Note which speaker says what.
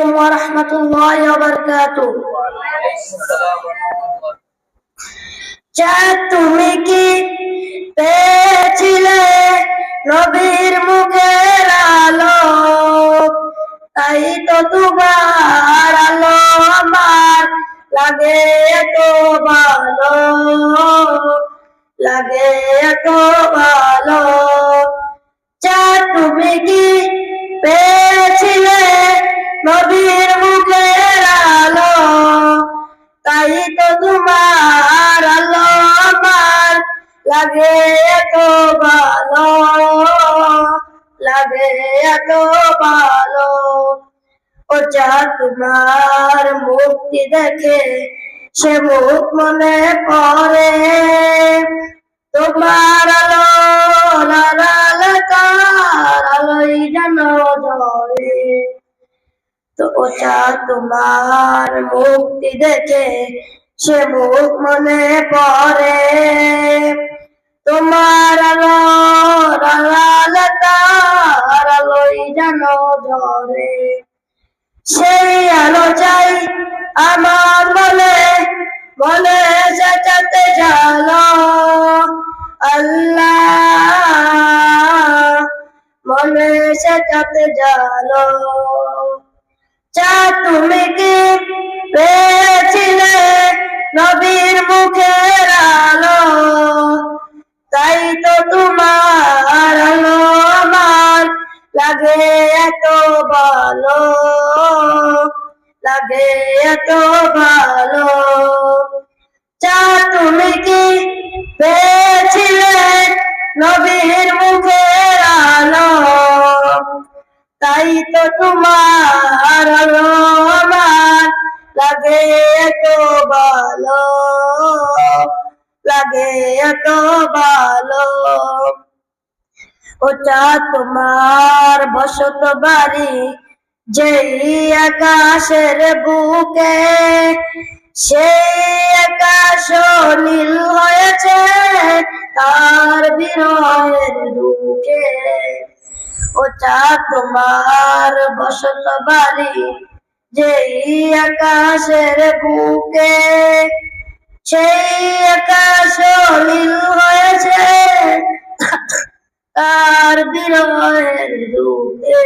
Speaker 1: عليكم ورحمة الله وبركاته চাঁদ তুমি কি পেয়েছিলে নবীর মুখের আলো তাই তো তোমার আলো আমার লাগে এত ভালো লাগে এত ভালো চাঁদ তুমি কি পেয়েছিলে নবীর লাগে এত ভালো, লাগে এত ভালো। ও যা তোমার মুক্তি দেখে, সে মুখ মনে পড়ে। তোমার আলো, লাল তার আলোই যেন ধরে। তো ওটা তোমার মুক্তি দেখে, সে মুখ মনে পড়ে। তোমার আলো তার আলোই যেন ধরে। সেই আলো চাই আমার মনে মনে সেটাতে জানো আল্লাহ, মনে সেটাতে জানো চা তুমি কি পেয়েছিলে লাগে এত ভালো। চা তুমি কি পেয়েছিলে নবীর মুখের আলো? তাই তো তোমার আমার লাগে এত ভালো। লাগে এত ভালো। ওটা তোমার বসত বাড়ি যেই আকাশের বুকে, সেই আকাশ নীল হয়েছে, তার বিরহের দুঃখে ওটা তোমার বসত বাড়ি যেই আকাশের বুকে। সেই আকাশ নীল হয়েছে, তার বিরহের দুঃখে